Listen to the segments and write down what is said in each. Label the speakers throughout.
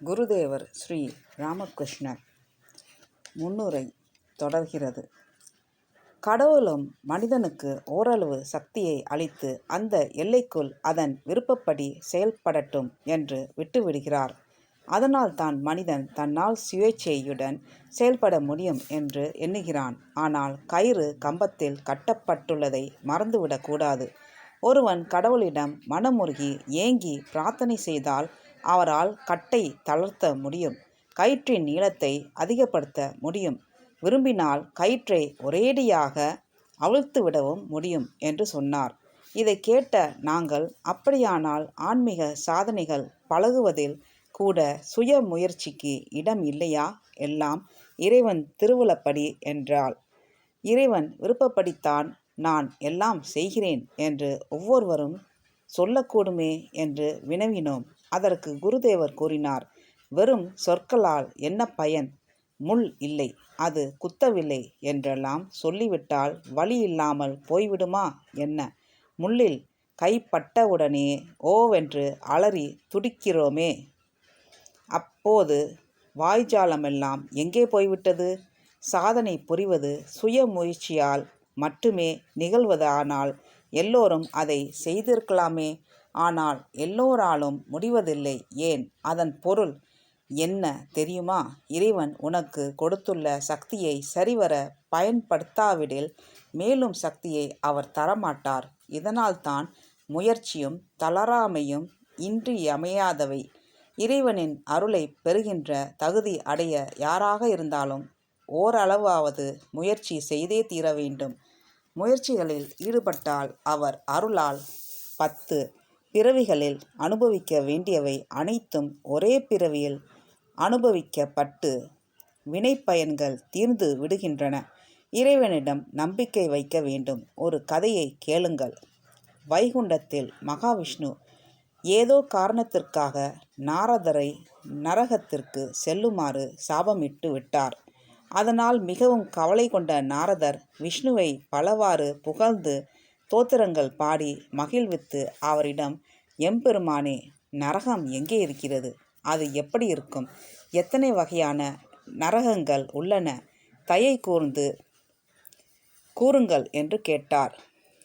Speaker 1: குருதேவர் ஸ்ரீ ராமகிருஷ்ணர் முன்னுரை தொடர்கிறது. கடவுளும் மனிதனுக்கு ஓரளவு சக்தியை அளித்து அந்த எல்லைக்குள் அதன் விருப்பப்படி செயல்படட்டும் என்று விட்டுவிடுகிறார். அதனால் தான் மனிதன் தன்னால் சுயேச்சையுடன் செயல்பட முடியும் என்று எண்ணுகிறான். ஆனால் கயிறு கம்பத்தில் கட்டப்பட்டுள்ளதை மறந்துவிடக்கூடாது. ஒருவன் கடவுளிடம் மனமுருகி ஏங்கி பிரார்த்தனை செய்தால் அவரால் கட்டை தளர்த்த முடியும். கயிற்றின் நீளத்தை அதிகப்படுத்த முடியும். விரும்பினால் கயிற்றை ஒரேடியாக அவிழ்த்து விடவும் முடியும் என்று சொன்னார். இதை கேட்ட நாங்கள் அப்படியானால் ஆன்மீக சாதனைகள் பழகுவதில் கூட சுய முயற்சிக்கு இடம் இல்லையா எல்லாம் இறைவன் திருவுளப்படி என்றால் இறைவன் விருப்பப்படித்தான் நான் எல்லாம் செய்கிறேன் என்று ஒவ்வொருவரும் சொல்லக்கூடுமே என்று வினவினோம். அதற்கு குருதேவர் கூறினார் வெறும் சொற்களால் என்ன பயன்? முள் இல்லை அது குத்தவில்லை என்றெல்லாம் சொல்லிவிட்டால் வழி இல்லாமல் போய்விடுமா என்ன? முள்ளில் கைப்பட்டவுடனே ஓவென்று அலறி துடிக்கிறோமே. அப்போது வாய்ஜாலமெல்லாம் எங்கே போய்விட்டது? சாதனை புரிவது சுய முயற்சியால் மட்டுமே நிகழ்வதானால் எல்லோரும் அதை செய்திருக்கலாமே. ஆனால் எல்லோராலும் முடிவதில்லை. ஏன்? அதன் பொருள் என்ன தெரியுமா? இறைவன் உனக்கு கொடுத்துள்ள சக்தியை சரிவர பயன்படுத்தாவிடில் மேலும் சக்தியை அவர் தரமாட்டார். இதனால்தான் முயற்சியும் தளராமையும் இன்றியமையாதவை. இறைவனின் அருளை பெறுகின்ற தகுதி அடைய யாராக இருந்தாலும் ஓரளவாவது முயற்சி செய்தே தீர வேண்டும் முயற்சிகளில் ஈடுபட்டால் அவர் அருளால் பத்து பிறவிகளில் அனுபவிக்க வேண்டியவை அனைத்தும் ஒரே பிறவியில் அனுபவிக்கப்பட்டு வினைப்பயன்கள் தீர்ந்து விடுகின்றன. இறைவனிடம் நம்பிக்கை வைக்க வேண்டும். ஒரு கதையை கேளுங்கள். வைகுண்டத்தில் மகாவிஷ்ணு ஏதோ காரணத்திற்காக நாரதரை நரகத்திற்கு செல்லுமாறு சாபமிட்டு விட்டார். அதனால் மிகவும் கவலை கொண்ட நாரதர் விஷ்ணுவை பலவாறு புகழ்ந்து தோத்திரங்கள் பாடி மகிழ்வித்து அவரிடம் எம்பெருமானே நரகம் எங்கே இருக்கிறது? அது எப்படி இருக்கும்? எத்தனை வகையான நரகங்கள் உள்ளன தயை கூர்ந்து கூறுங்கள் என்று கேட்டார்.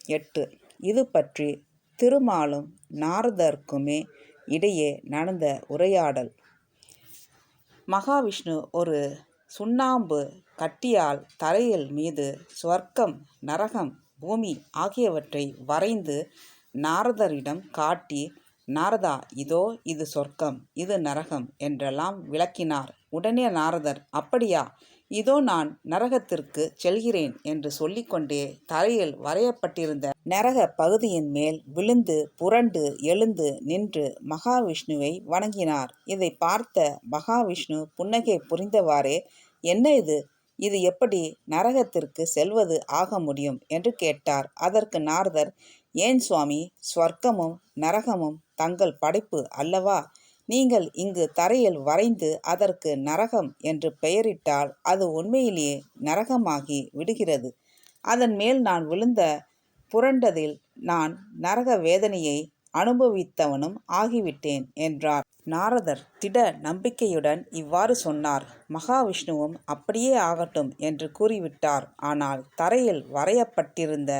Speaker 1: எட்டு இது பற்றி திருமாலும் நாரதர்க்குமே இடையே நடந்த உரையாடல். மகாவிஷ்ணு ஒரு சுண்ணாம்பு கட்டியால் தரையில் மீது ஸ்வர்க்கம் நரகம் பூமி ஆகியவற்றை வரைந்து நாரதரிடம் காட்டி நாரதா இதோ இது சொர்க்கம் இது நரகம் என்றெல்லாம் விளக்கினார். உடனே நாரதர் அப்படியா இதோ நான் நரகத்திற்கு செல்கிறேன் என்று சொல்லிக்கொண்டே தரையில் வரையப்பட்டிருந்த நரக பகுதியின் மேல் விழுந்து புரண்டு எழுந்து நின்று மகாவிஷ்ணுவை வணங்கினார். இதை பார்த்த மகாவிஷ்ணு புன்னகை புரிந்தவாறே என்ன இது? இது எப்படி நரகத்திற்கு செல்வது ஆக முடியும்? என்று கேட்டார். அதற்கு நாரதர் ஏன் சுவாமி ஸ்வர்க்கமும் நரகமும் தங்கள் படைப்பு அல்லவா? நீங்கள் இங்கு தரையில் வரைந்து அதற்கு நரகம் என்று பெயரிட்டால் அது உண்மையிலேயே நரகமாகி விடுகிறது. அதன் மேல் நான் விழுந்த புரண்டதில் நான் நரக வேதனையை அனுபவித்தவனும் ஆகிவிட்டேன் என்றார். நாரதர் திட நம்பிக்கையுடன் இவ்வாறு சொன்னார். மகாவிஷ்ணுவும் அப்படியே ஆகட்டும் என்று கூறிவிட்டார். ஆனால் தரையில் வரையப்பட்டிருந்த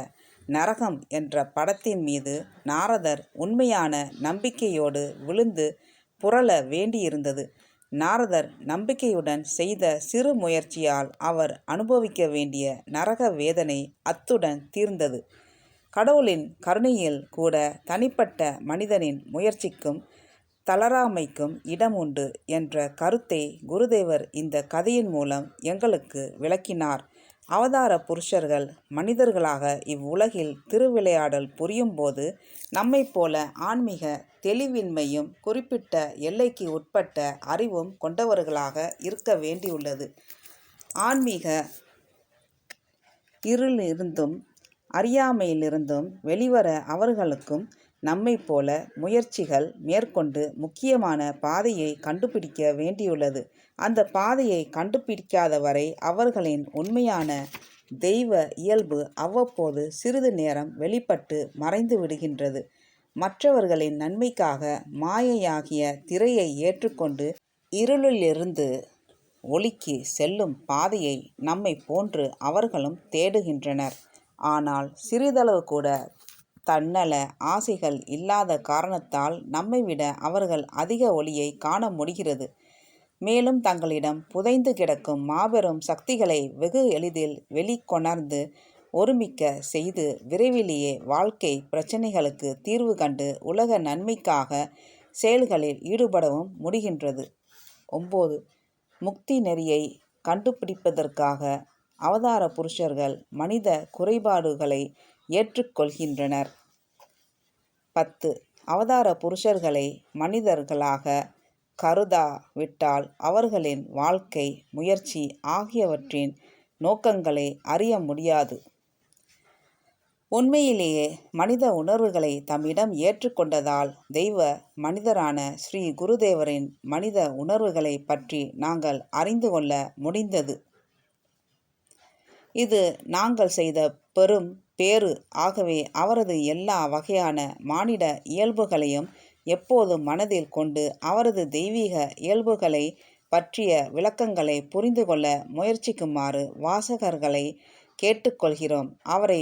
Speaker 1: நரகம் என்ற படத்தின் மீது நாரதர் உண்மையான நம்பிக்கையோடு விழுந்து புரள வேண்டியிருந்தது. நாரதர் நம்பிக்கையுடன் செய்த சிறு முயற்சியால் அவர் அனுபவிக்க வேண்டிய நரக வேதனை அத்துடன் தீர்ந்தது. கடவுளின் கருணையில் கூட தனிப்பட்ட மனிதனின் முயற்சிக்கும் தளராமைக்கும் இடம் உண்டு என்ற கருத்தை குருதேவர் இந்த கதையின் மூலம் எங்களுக்கு விளக்கினார். அவதார புருஷர்கள் மனிதர்களாக இவ்வுலகில் திருவிளையாடல் புரியும்போது நம்மைப் போல ஆன்மீக தெளிவின்மையும் குறிப்பிட்ட எல்லைக்கு உட்பட்ட அறிவும் கொண்டவர்களாக இருக்க வேண்டியுள்ளது. ஆன்மீக இருளிருந்தும் அறியாமையிலிருந்தும் வெளிவர அவர்களுக்கும் நம்மை போல முயற்சிகள் மேற்கொண்டு முக்கியமான பாதையை கண்டுபிடிக்க வேண்டியுள்ளது அந்த பாதையை கண்டுபிடிக்காத வரை அவர்களின் உண்மையான தெய்வ இயல்பு அவ்வப்போது சிறிது நேரம் வெளிப்பட்டு மறைந்து விடுகின்றது மற்றவர்களின் நன்மைக்காக மாயையாகிய திரையை ஏற்றுக்கொண்டு இருளிலிருந்து ஒளிக்கு செல்லும் பாதையை நம்மைப் போன்று அவர்களும் தேடுகின்றனர். ஆனால் சிறிதளவு கூட தன்னல ஆசைகள் இல்லாத காரணத்தால் நம்மை விட அவர்கள் அதிக ஒளியை காண முடிகிறது. மேலும் தங்களிடம் புதைந்து கிடக்கும் மாபெரும் சக்திகளை வெகு எளிதில் வெளிக்கொணர்ந்து ஒருமிக்க செய்து விரைவிலேயே வாழ்க்கை பிரச்சனைகளுக்கு தீர்வு கண்டு உலக நன்மைக்காக செயல்களில் ஈடுபடவும் முடிகின்றது. ஒம்போது முக்தி நெறியை கண்டுபிடிப்பதற்காக அவதார புருஷர்கள் மனித குறைபாடுகளை ஏற்றுக்கொள்கின்றனர் பத்து. அவதார புருஷர்களை மனிதர்களாக கருதா விட்டால் அவர்களின் வாழ்க்கை, முயற்சி ஆகியவற்றின் நோக்கங்களை அறிய முடியாது. உண்மையிலேயே மனித உணர்வுகளை தம்மிடம் ஏற்றுக்கொண்டதால் தெய்வ மனிதரான ஸ்ரீ குருதேவரின் மனித உணர்வுகளைப் பற்றி நாங்கள் அறிந்து கொள்ள முடிந்தது. இது நாங்கள் செய்த பெரும் பேறு. ஆகவே அவரது எல்லா வகையான மானிட இயல்புகளையும் எப்போதும் மனதில் கொண்டு அவரது தெய்வீக இயல்புகளை பற்றிய விளக்கங்களை புரிந்து கொள்ள முயற்சிக்குமாறு வாசகர்களை கேட்டுக்கொள்கிறோம் அவரை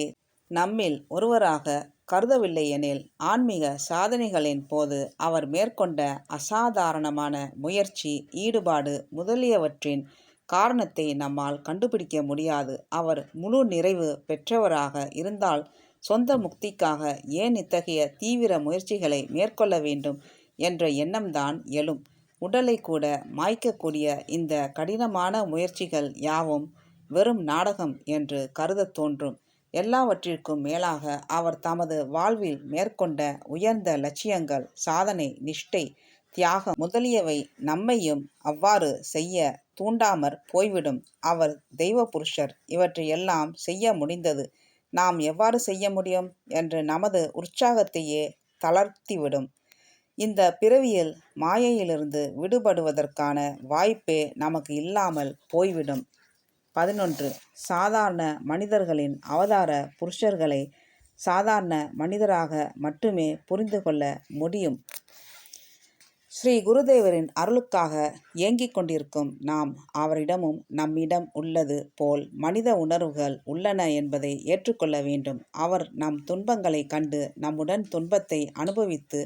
Speaker 1: நம்மில் ஒருவராக கருதவில்லையெனில் ஆன்மீக சாதனைகளின் போது அவர் மேற்கொண்ட அசாதாரணமான முயற்சி, ஈடுபாடு முதலியவற்றின் காரணத்தை நம்மால் கண்டுபிடிக்க முடியாது. அவர் முழு நிறைவு பெற்றவராக இருந்தால் சொந்த முக்திக்காக ஏன் இத்தகைய தீவிர முயற்சிகளை மேற்கொள்ள வேண்டும் என்ற எண்ணம்தான் எழும். உடலை கூட மாய்க்கக்கூடிய இந்த கடினமான முயற்சிகள் யாவும் வெறும் நாடகம் என்று கருதத் தோன்றும். எல்லாவற்றிற்கும் மேலாக அவர் தமது வாழ்வில் மேற்கொண்ட உயர்ந்த லட்சியங்கள், சாதனை, நிஷ்டை, தியாகம் முதலியவை நம்மையும் அவ்வாறு செய்ய தூண்டாமற் போய்விடும். அவர் தெய்வ புருஷர் இவற்றையெல்லாம் செய்ய முடிந்தது நாம் எவ்வாறு செய்ய முடியும்? என்று நமது உற்சாகத்தையே தளர்த்திவிடும். இந்த பிறவியில் மாயையிலிருந்து விடுபடுவதற்கான வாய்ப்பே நமக்கு இல்லாமல் போய்விடும். பதினொன்று. சாதாரண மனிதர்களின் அவதார புருஷர்களை சாதாரண மனிதராக மட்டுமே புரிந்து கொள்ள முடியும். ஸ்ரீ குருதேவரின் அருளுக்காக ஏங்கிக் கொண்டிருக்கும் நாம் அவரிடமும் நம்மிடம் உள்ளது போல் மனித உணர்வுகள் உள்ளன என்பதை ஏற்றுக்கொள்ள வேண்டும். அவர் நம் துன்பங்களைக் கண்டு நம்முடன் துன்பத்தை அனுபவித்து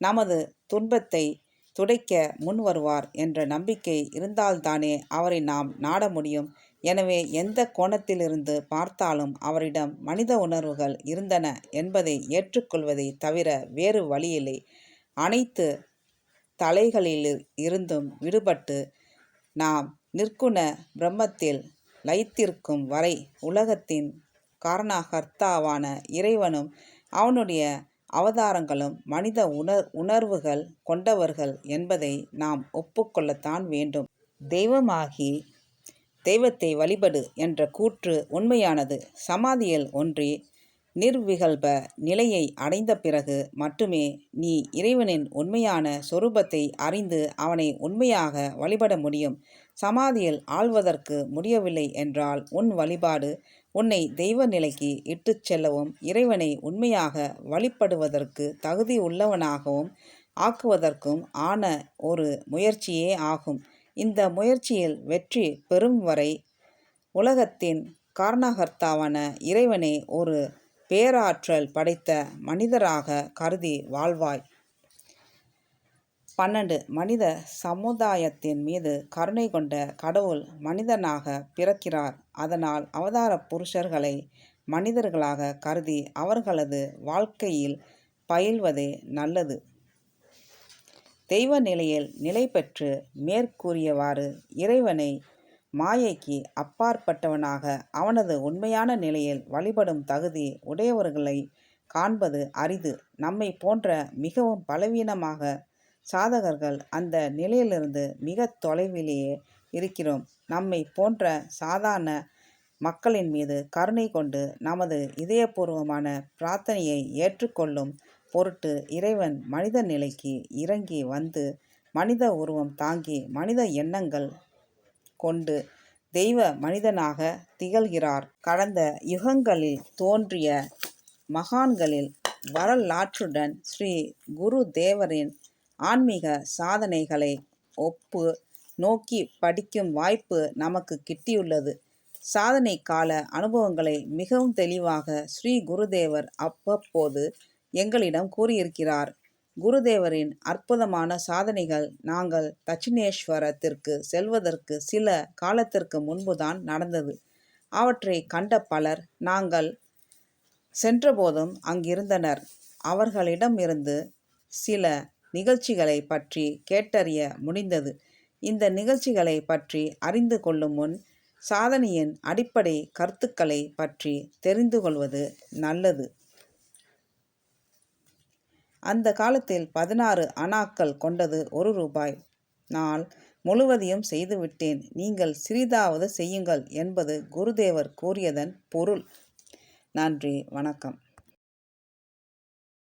Speaker 1: நமது துன்பத்தை துடைக்க முன் வருவார் என்ற நம்பிக்கை இருந்தால்தானே அவரை நாம் நாட முடியும். எனவே எந்த கோணத்திலிருந்து பார்த்தாலும் அவரிடம் மனித உணர்வுகள் இருந்தன என்பதை ஏற்றுக்கொள்வதை தவிர வேறு வழியில்லை. அனைத்து தலைகளில் இருந்தும் விடுபட்டு நாம் நிற்குண பிரம்மத்தில் லயித்திருக்கும் வரை உலகத்தின் காரணகர்த்தாவான இறைவனும் அவனுடைய அவதாரங்களும் மனித உணர் உணர்வுகள் கொண்டவர்கள் என்பதை நாம் ஒப்புக்கொள்ளத்தான் வேண்டும். தெய்வமாகி தெய்வத்தை வழிபடு என்ற கூற்று உண்மையானது. சமாதியில் ஒன்றி நிர்விகல்ப நிலையை அடைந்த பிறகு மட்டுமே நீ இறைவனின் உண்மையான சொரூபத்தை அறிந்து அவனை உண்மையாக வழிபட முடியும். சமாதியில் ஆழ்வதற்கு முடியவில்லை என்றால் உன் வழிபாடு உன்னை தெய்வ நிலைக்கு இட்டுச் செல்லவும் இறைவனை உண்மையாக வழிபடுவதற்கு தகுதி உள்ளவனாகவும் ஆக்குவதற்கும் ஆன ஒரு முயற்சியே ஆகும். இந்த முயற்சியில் வெற்றி பெறும் வரை உலகத்தின் காரணகர்த்தாவான இறைவனை ஒரு பேராற்றல் படைத்த மனிதராக கருதி வாழ்வாய். பன்னெண்டு. மனித சமுதாயத்தின் மீது கருணை கொண்ட கடவுள் மனிதனாகப் பிறக்கிறார். அதனால் அவதார புருஷர்களை மனிதர்களாக கருதி அவர்களது வாழ்க்கையில் பயில்வதே நல்லது. தெய்வ நிலையில் நிலை பெற்று மேற்கூறியவாறு இறைவனை மாயைக்கு அப்பாற்பட்டவனாக அவனது உண்மையான நிலையில் வழிபடும் தகுதி உடையவர்களை காண்பது அரிது. நம்மைப் போன்ற மிகவும் பலவீனமாக சாதகர்கள் அந்த நிலையிலிருந்து மிக தொலைவிலேயே இருக்கிறோம். நம்மைப் போன்ற சாதாரண மக்களின் மீது கருணை கொண்டு நமது இதயபூர்வமான பிரார்த்தனையை ஏற்றுக்கொள்ளும் பொருட்டு இறைவன் மனித நிலைக்கு இறங்கி வந்து மனித உருவம் தாங்கி மனித எண்ணங்கள் கொண்டு தெய்வ மனிதனாக திகழ்கிறார். கடந்த யுகங்களில் தோன்றிய மகான்களில் வரலாற்றுடன் ஸ்ரீ குருதேவரின் ஆன்மீக சாதனைகளை ஒப்பு நோக்கி படிக்கும் வாய்ப்பு நமக்கு கிட்டியுள்ளது. சாதனை கால அனுபவங்களை மிகவும் தெளிவாக ஸ்ரீ குருதேவர் அவ்வப்போது எங்களிடம் கூறியிருக்கிறார். குருதேவரின் அற்புதமான சாதனைகள் நாங்கள் தட்சிணேஸ்வரத்திற்கு செல்வதற்கு சில காலத்திற்கு முன்புதான் நடந்தது. அவற்றை கண்ட பலர் நாங்கள் சென்றபோதும் அங்கிருந்தனர். அவர்களிடமிருந்து சில நிகழ்ச்சிகளைப் பற்றி கேட்டறிய முடிந்தது. இந்த நிகழ்ச்சிகளை பற்றி அறிந்து கொள்ளும் முன் சாதனையின் அடிப்படை கருத்துக்களை பற்றி தெரிந்து கொள்வது நல்லது. அந்த காலத்தில் பதினாறு அணாக்கள் கொண்டது ஒரு ரூபாய். நான் முழுவதையும் செய்துவிட்டேன். நீங்கள் சிறிதாவது செய்யுங்கள் என்பது குருதேவர் கூறியதன் பொருள். நன்றி வணக்கம்.